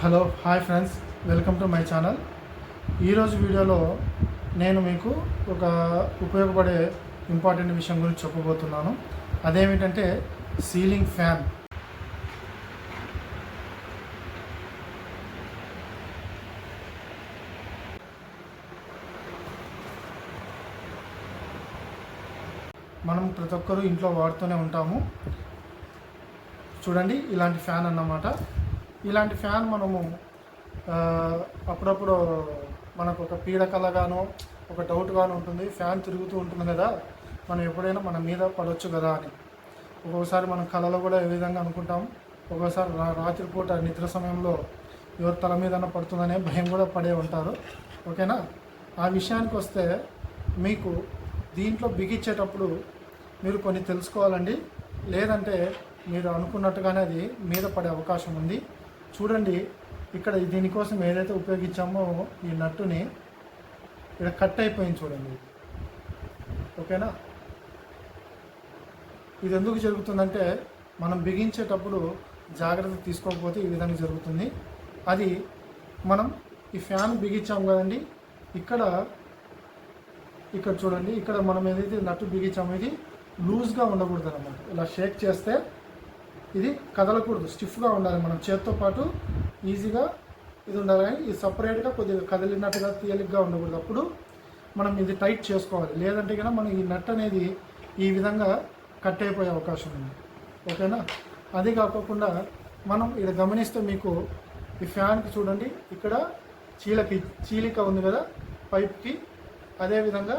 Hello hi friends. Welcome to my channel. ఈరోజు వీడియోలో నేను మీకు ఒక ఉపయోగపడే ఇంపార్టెంట్ విషయం గురించి చెప్పబోతున్నాను. అదేమిటంటే సీలింగ్ ఫ్యాన్. మనం ప్రతి ఒక్కరూ ఇంట్లో వాడుతూనే ఉంటాము. చూడండి ఇలాంటి ఫ్యాన్ అన్నమాట. ఇలాంటి ఫ్యాన్ మనము అప్పుడప్పుడు మనకు ఒక పీడకలగానో ఒక టౌట్గాను ఉంటుంది. ఫ్యాన్ తిరుగుతూ ఉంటుంది కదా. మనం ఎప్పుడైనా మన మీద పడవచ్చు కదా అని. ఒక్కొక్కసారి మనం కళలో కూడా ఏ విధంగా అనుకుంటాం? ఒక్కోసారి రా రాత్రిపూట నిద్ర సమయంలో ఎవరి తల మీద పడుతుందనే భయం కూడా పడే ఉంటారు. ఓకేనా? ఆ విషయానికి వస్తే మీకు దీంట్లో బిగించేటప్పుడు మీరు కొన్ని తెలుసుకోవాలండి. లేదంటే మీరు అనుకున్నట్టుగానే అది మీద పడే అవకాశం ఉంది. చూడండి ఇక్కడ దీనికోసం ఏదైతే ఉపయోగించామో ఈ నట్టుని ఇక్కడ కట్ అయిపోయింది చూడండి. ఓకేనా? ఇది ఎందుకు జరుగుతుందంటే మనం బిగించేటప్పుడు జాగ్రత్త తీసుకోకపోతే ఈ విధంగా జరుగుతుంది. అది మనం ఈ ఫ్యాన్ బిగించాం కదండి ఇక్కడ ఇక్కడ చూడండి ఇక్కడ మనం ఏదైతే నట్టు బిగించామో ఇది లూజ్గా ఉండకూడదు అనమాట ఇలా షేక్ చేస్తే ఇది కదలకూడదు స్టిఫ్గా ఉండాలి మనం చేత్తో పాటు ఈజీగా ఇది ఉండాలి కానీ ఇది సపరేట్గా కొద్దిగా కదిలినట్టుగా తేలిగ్గా ఉండకూడదు. అప్పుడు మనం ఇది టైట్ చేసుకోవాలి. లేదంటే కనుక మనం ఈ నట్ అనేది ఈ విధంగా కట్ అయిపోయే అవకాశం ఉంది. ఓకేనా? అది కాకుండా మనం ఇది గమనిస్తే మీకు ఈ ఫ్యాన్కి చూడండి. ఇక్కడ చీలకి చీలిక ఉంది కదా పైప్కి. అదేవిధంగా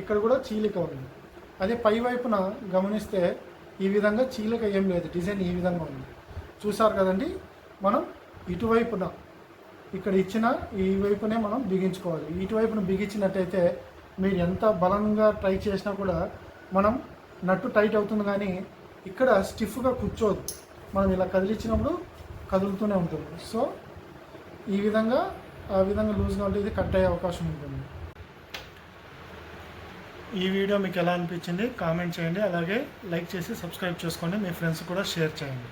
ఇక్కడ కూడా చీలిక ఉంది. అదే పై వైపున గమనిస్తే ఈ విధంగా చీలక ఏం లేదు. డిజైన్ ఈ విధంగా ఉంది. చూసారు కదండి? మనం ఇటువైపున ఇక్కడ ఇచ్చిన ఈ వైపునే మనం బిగించుకోవాలి. ఇటువైపున బిగించినట్టయితే మీరు ఎంత బలంగా ట్రై చేసినా కూడా మనం నట్టు టైట్ అవుతుంది కానీ ఇక్కడ స్టిఫ్గా కూర్చోదు. మనం ఇలా కదిలించినప్పుడు కదులుతూనే ఉంటుంది. సో ఈ విధంగా ఆ విధంగా లూజ్గా ఉంటే ఇది కట్ అయ్యే అవకాశం ఉంటుంది. ఈ వీడియో మీకు ఎలా అనిపించింది కామెంట్ చేయండి అలాగే లైక్ చేసి సబ్స్క్రైబ్ చేసుకోండి మీ ఫ్రెండ్స్ కూడా షేర్ చేయండి.